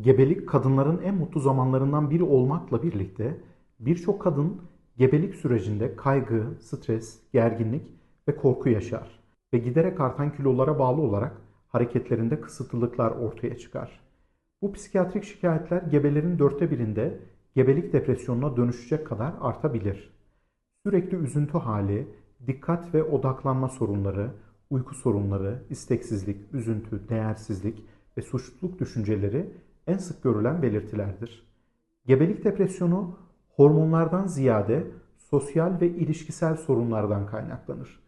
Gebelik kadınların en mutlu zamanlarından biri olmakla birlikte birçok kadın gebelik sürecinde kaygı, stres, gerginlik ve korku yaşar ve giderek artan kilolara bağlı olarak hareketlerinde kısıtlılıklar ortaya çıkar. Bu psikiyatrik şikayetler gebelerin dörtte birinde gebelik depresyonuna dönüşecek kadar artabilir. Sürekli üzüntü hali, dikkat ve odaklanma sorunları, uyku sorunları, isteksizlik, üzüntü, değersizlik ve suçluluk düşünceleri en sık görülen belirtilerdir. Gebelik depresyonu hormonlardan ziyade sosyal ve ilişkisel sorunlardan kaynaklanır.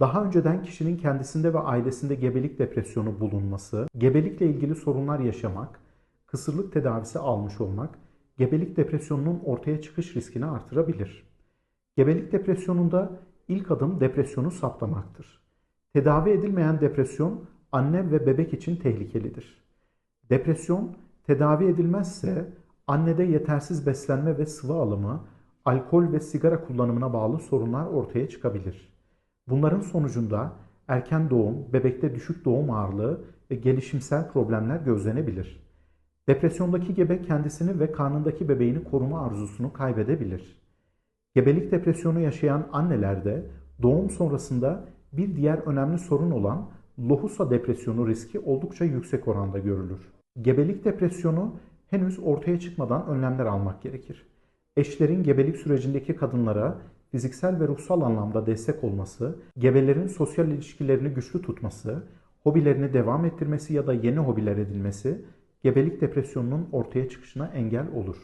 Daha önceden kişinin kendisinde ve ailesinde gebelik depresyonu bulunması, gebelikle ilgili sorunlar yaşamak, kısırlık tedavisi almış olmak, gebelik depresyonunun ortaya çıkış riskini artırabilir. Gebelik depresyonunda ilk adım depresyonu saptamaktır. Tedavi edilmeyen depresyon anne ve bebek için tehlikelidir. Depresyon tedavi edilmezse annede yetersiz beslenme ve sıvı alımı, alkol ve sigara kullanımına bağlı sorunlar ortaya çıkabilir. Bunların sonucunda erken doğum, bebekte düşük doğum ağırlığı ve gelişimsel problemler gözlenebilir. Depresyondaki gebe kendisini ve karnındaki bebeğini koruma arzusunu kaybedebilir. Gebelik depresyonu yaşayan annelerde doğum sonrasında bir diğer önemli sorun olan lohusa depresyonu riski oldukça yüksek oranda görülür. Gebelik depresyonu henüz ortaya çıkmadan önlemler almak gerekir. Eşlerin gebelik sürecindeki kadınlara fiziksel ve ruhsal anlamda destek olması, gebelerin sosyal ilişkilerini güçlü tutması, hobilerini devam ettirmesi ya da yeni hobiler edinmesi gebelik depresyonunun ortaya çıkışına engel olur.